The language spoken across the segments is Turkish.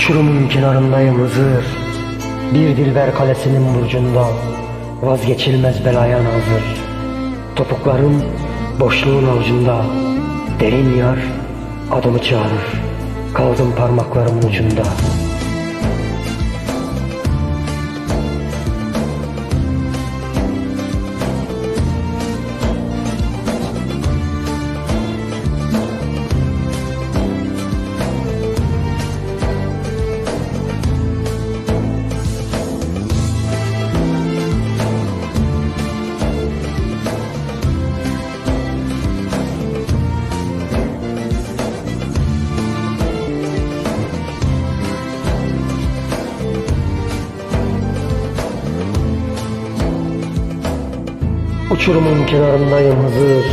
Uçurumun kenarındayım Hızır. Bir dilber kalesinin burcunda Vazgeçilmez belaya nazır Topuklarım boşluğun avucunda Derin yar adımı çağırır. Kaldım parmaklarımın ucunda Uçurumun kenarındayım Hızır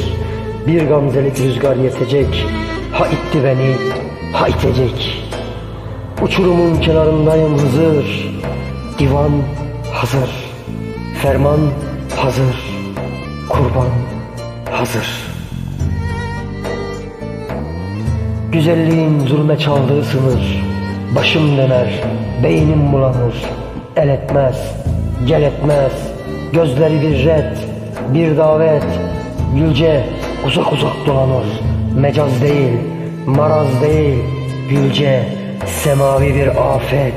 Bir gamzelik rüzgar yetecek. Ha itti beni ha itecek. Uçurumun kenarındayım Hızır Divan hazır. Ferman hazır. Kurban hazır. Güzelliğin zulme çaldığı sınır. Başım döner, beynim bulanır. El etmez, gel etmez. Gözleri bir red, bir davet Gülce uzak uzak dolanır. Mecaz değil, maraz değil Gülce semavi bir afet